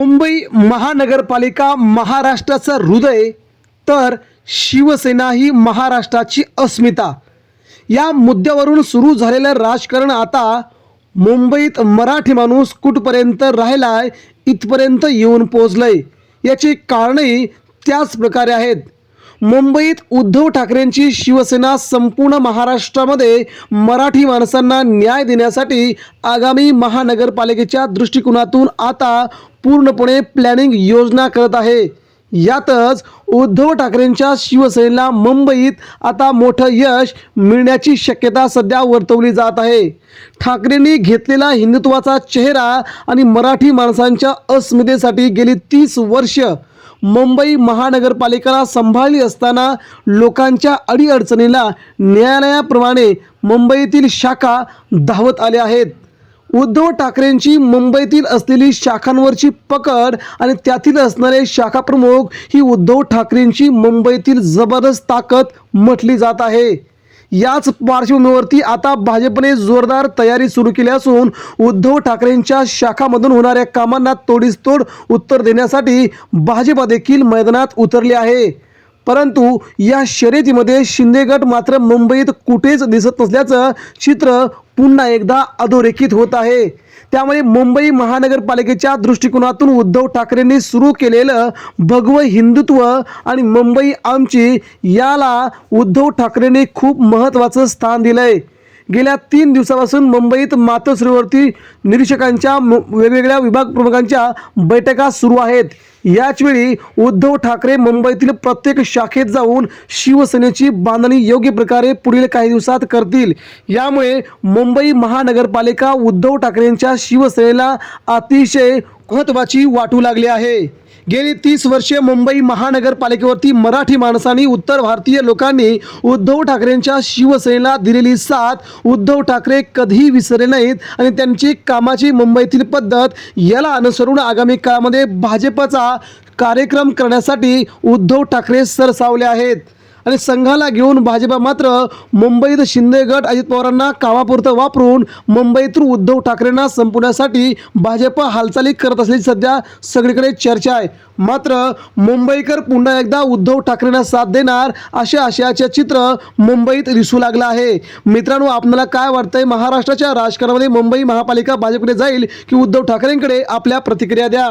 मुंबई महानगरपालिका महाराष्ट्राचं हृदय तर शिवसेना ही महाराष्ट्राची अस्मिता. या मुद्द्यावरून सुरू झालेलं राजकारण आता मुंबईत मराठी माणूस कुठपर्यंत राहिलाय इथपर्यंत येऊन पोचलंय याची कारणंही त्याच प्रकारे आहेत. मुंबईत उद्धव ठाकरेंची शिवसेना संपूर्ण महाराष्ट्रामध्ये मराठी माणसांना न्याय देण्यासाठी आगामी महानगरपालिकेच्या दृष्टिकोनातून आता पूर्णपणे प्लॅनिंग योजना करत आहे. यातच उद्धव ठाकरेंच्या शिवसेनेला मुंबईत आता मोठं यश मिळण्याची शक्यता सध्या वर्तवली जात आहे. ठाकरेंनी घेतलेला हिंदुत्वाचा चेहरा आणि मराठी माणसांच्या अस्मितेसाठी गेली तीस वर्ष मुंबई महानगरपालिकेला सांभाळली असताना लोकांच्या अडीअडचणीला न्यायालयाप्रमाणे मुंबईतील शाखा धावत आल्या आहेत. उद्धव ठाकरेंची मुंबईतील असलेली शाखांवरची पकड आणि त्यातील असणारे शाखाप्रमुख ही उद्धव ठाकरेंची मुंबईतील जबरदस्त ताकद म्हटली जात आहे. याच पार्श्वभूमीवरती आता भाजपने जोरदार तयारी सुरू केली असून उद्धव ठाकरेंच्या शाखामधून होणाऱ्या कामांना तोडीस तोड उत्तर देण्यासाठी भाजपा देखील मैदानात उतरले आहे. परंतु या शर्यतीमध्ये शिंदे गट मात्र मुंबईत कुठेच दिसत नसल्याचं चित्र पुन्हा एकदा अधोरेखित होत आहे. त्यामुळे मुंबई महानगरपालिकेच्या दृष्टिकोनातून उद्धव ठाकरेंनी सुरू केलेलं भगव हिंदुत्व आणि मुंबई आमची याला उद्धव ठाकरेंनी खूप महत्त्वाचं स्थान दिलं आहे गेल्या तीन दिवसापासून मुंबईत मातोश्रीवरती निरीक्षकांच्या वेगवेगळ्या विभाग प्रमुखांच्या बैठका सुरू आहेत. याचवेळी उद्धव ठाकरे मुंबईतील प्रत्येक शाखेत जाऊन शिवसेनेची बांधणी योग्य प्रकारे पुढील काही दिवसात करतील. यामुळे मुंबई महानगरपालिका उद्धव ठाकरेंच्या शिवसेनेला अतिशय महत्त्वाची वाटू लागली आहे. गेली तीस वर्षे मुंबई महानगरपालिकेवरती मराठी माणसांनी उत्तर भारतीय लोकांनी उद्धव ठाकरेंच्या शिवसेनेला दिलेली साथ उद्धव ठाकरे कधीही विसरले नाहीत आणि त्यांची कामाची मुंबईतील पद्धत याला अनुसरून आगामी काळामध्ये भाजपचा कार्यक्रम करण्यासाठी उद्धव ठाकरे सरसावले आहेत. आणि संघाला घेऊन भाजपा मात्र मुंबईत शिंदे गट अजित पवारांना कामापुरतं वापरून मुंबईतून उद्धव ठाकरेंना संपवण्यासाठी भाजप हालचाली करत असल्याची सध्या सगळीकडे चर्चा आहे. मात्र मुंबईकर पुन्हा एकदा उद्धव ठाकरेंना साथ देणार अशा आशयाचे चित्र मुंबईत दिसू लागलं आहे. मित्रांनो आपल्याला काय वाटतंय? महाराष्ट्राच्या राजकारणामध्ये मुंबई महापालिका भाजपकडे जाईल की उद्धव ठाकरेंकडे? आपल्या प्रतिक्रिया द्या.